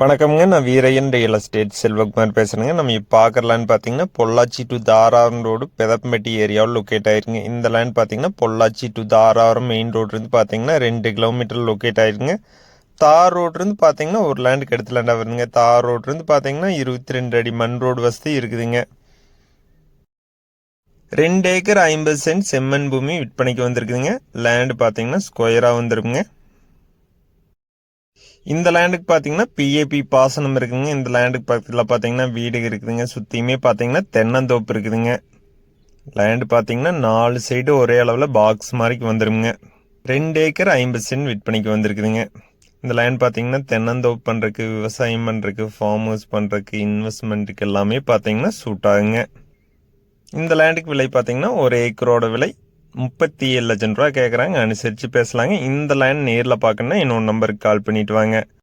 வணக்கம்ங்க நான் Veeraiyan real estate Selvakumar பேசுகிறேங்க நம்ம இப்போ பார்க்குறலான்னு பார்த்தீங்கன்னா பொள்ளாச்சி டு தாராரம் ரோடு பெதப்பம்பட்டி ஏரியாவில் லொக்கேட் ஆயிருங்க இந்த லேண்ட் பார்த்தீங்கன்னா பொள்ளாச்சி டு தாராரம் மெயின் ரோட்லேருந்து பார்த்தீங்கன்னா ரெண்டு கிலோமீட்டர் லொக்கேட் ஆயிருங்க தார் ரோட்லேருந்து பார்த்தீங்கன்னா ஒரு லேண்டுக்கு எடுத்து லேண்டாக வருதுங்க. தார் ரோட்லேருந்து பார்த்தீங்கன்னா இருபத்தி ரெண்டு அடி மண் ரோடு வசதி இருக்குதுங்க. ரெண்டு ஏக்கர் ஐம்பது சென்ட் செம்மண் பூமி விற்பனைக்கு வந்திருக்குதுங்க. லேண்டு பார்த்தீங்கன்னா ஸ்கொயராக வந்துருக்குங்க. இந்த லேண்டுக்கு பார்த்தீங்கன்னா பிஏபி பாசனம் இருக்குதுங்க. இந்த லேண்டுக்கு பக்கத்தில் பார்த்தீங்கன்னா வீடு இருக்குதுங்க. சுற்றியுமே பார்த்தீங்கன்னா தென்னந்தோப்பு இருக்குதுங்க. லேண்டு பார்த்தீங்கன்னா நாலு சைடு ஒரே அளவில் பாக்ஸ் மாதிரிக்கு வந்துருங்க. ரெண்டு ஏக்கர் ஐம்பது சென்ட் விற்பனைக்கு வந்திருக்குதுங்க. இந்த லேண்ட் பார்த்தீங்கன்னா தென்னந்தோப்பு பண்ணுறதுக்கு விவசாயம் பண்ணுறதுக்கு ஃபார்ம் ஹவுஸ் பண்ணுறதுக்கு இன்வெஸ்ட்மெண்ட்டுக்கு எல்லாமே பார்த்தீங்கன்னா சூட் ஆகுங்க. இந்த லேண்டுக்கு விலை பார்த்தீங்கன்னா ஒரு ஏக்கரோட விலை முப்பத்தி ஏழு லட்சம் ரூபா கேட்குறாங்க அனுசரித்து பேசலாங்க. இந்த லைன் நேரில் பார்க்கணுன்னா இன்னொரு நம்பருக்கு கால் பண்ணிவிட்டு வாங்க.